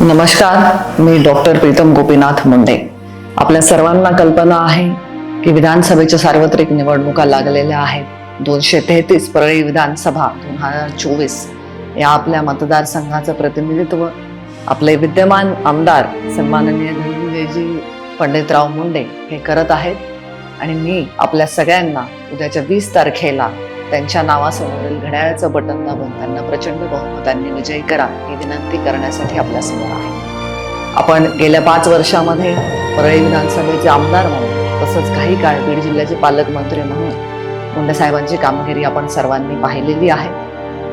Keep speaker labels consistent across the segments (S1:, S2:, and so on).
S1: नमस्कार मी डॉक्टर प्रीतम गोपीनाथ मुंडे. आपल्या सर्वांना कल्पना आहे की विधानसभेच्या सार्वत्रिक निवडणुका लागलेल्या आहेत. दोनशे तेहतीस परळी विधानसभा दोन हजार चोवीस. या आपल्या मतदारसंघाचं प्रतिनिधित्व आपले विद्यमान आमदार सन्माननीय धनंजयजी पंडितराव मुंडे हे करत आहेत. आणि मी आपल्या सगळ्यांना उद्याच्या वीस तारखेला त्यांच्या नावासमोरील घड्याळाचं बटन दाबून त्यांना प्रचंड बहुमतांनी विजयी करा ही विनंती करण्यासाठी आपल्यासमोर आहे. आपण गेल्या पाच वर्षामध्ये परळी विधानसभेचे आमदार म्हणून तसंच काही काळ बीड जिल्ह्याचे पालकमंत्री म्हणून मुंडे साहेबांची कामगिरी आपण सर्वांनी पाहिलेली आहे.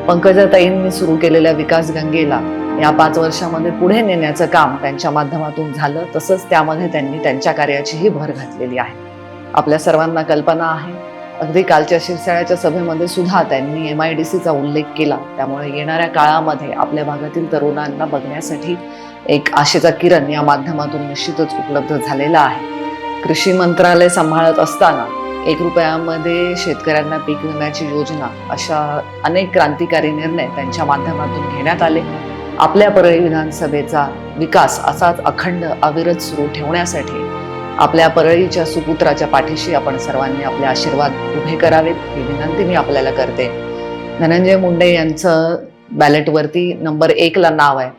S1: पंकजाताईंनी सुरू केलेल्या विकास गंगेला या पाच वर्षामध्ये पुढे नेण्याचं काम त्यांच्या माध्यमातून झालं तसंच त्यामध्ये त्यांनी त्यांच्या कार्याचीही भर घातलेली आहे. आपल्या सर्वांना कल्पना आहे अगदी कालच्या शिरसाळ्याच्या सभेमध्ये सुद्धा त्यांनी एम आय डी सीचा उल्लेख केला. त्यामुळे येणाऱ्या काळामध्ये आपल्या भागातील तरुणांना बघण्यासाठी एक आशेचा किरण या माध्यमातून निश्चितच उपलब्ध झालेला आहे. कृषी मंत्रालय सांभाळत असताना एक रुपयामध्ये शेतकऱ्यांना पीक विम्याची योजना अशा अनेक क्रांतिकारी निर्णय त्यांच्या माध्यमातून घेण्यात आले. आपल्या परळी विधानसभेचा विकास असाच अखंड अविरत सुरू ठेवण्यासाठी आपल्या परळीच्या सुपुत्राच्या पाठीशी आपण सर्वांनी आपले आशीर्वाद उभे करावेत. ही विनंती मी आपल्याला करते. धनंजय मुंडे यांचं बॅलेटवरती नंबर एकला नाव आहे.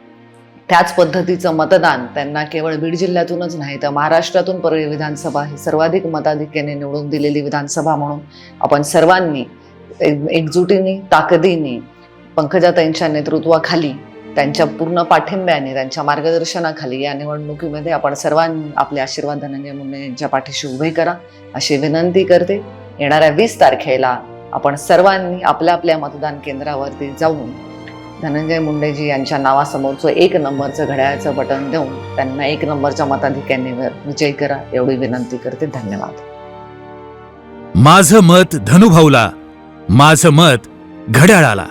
S1: त्याच पद्धतीचं मतदान त्यांना केवळ बीड जिल्ह्यातूनच नाही तर महाराष्ट्रातून परळी विधानसभा ही सर्वाधिक मताधिक्याने निवडून दिलेली विधानसभा म्हणून आपण सर्वांनी एक- एकजुटीने ताकदीने पंकजाताईंच्या नेतृत्वाखाली त्यांच्या पूर्ण पाठिंब्याने त्यांच्या मार्गदर्शनाखाली या निवडणुकीमध्ये आपण सर्वांनी आपले आशीर्वाद धनंजय मुंडे यांच्या पाठीशी उभे करा. अशी विनंती करते. येणाऱ्या वीस तारखेला आपण सर्वांनी आपल्या आपल्या मतदान केंद्रावरती जाऊन धनंजय मुंडेजी यांच्या नावासमोरचं एक नंबरचं घड्याळाचं बटन देऊन त्यांना एक नंबरच्या मताधिक्याने विजय करा एवढी विनंती करते. धन्यवाद.
S2: माझं मत धनुभाऊला माझं मत घड्याळाला.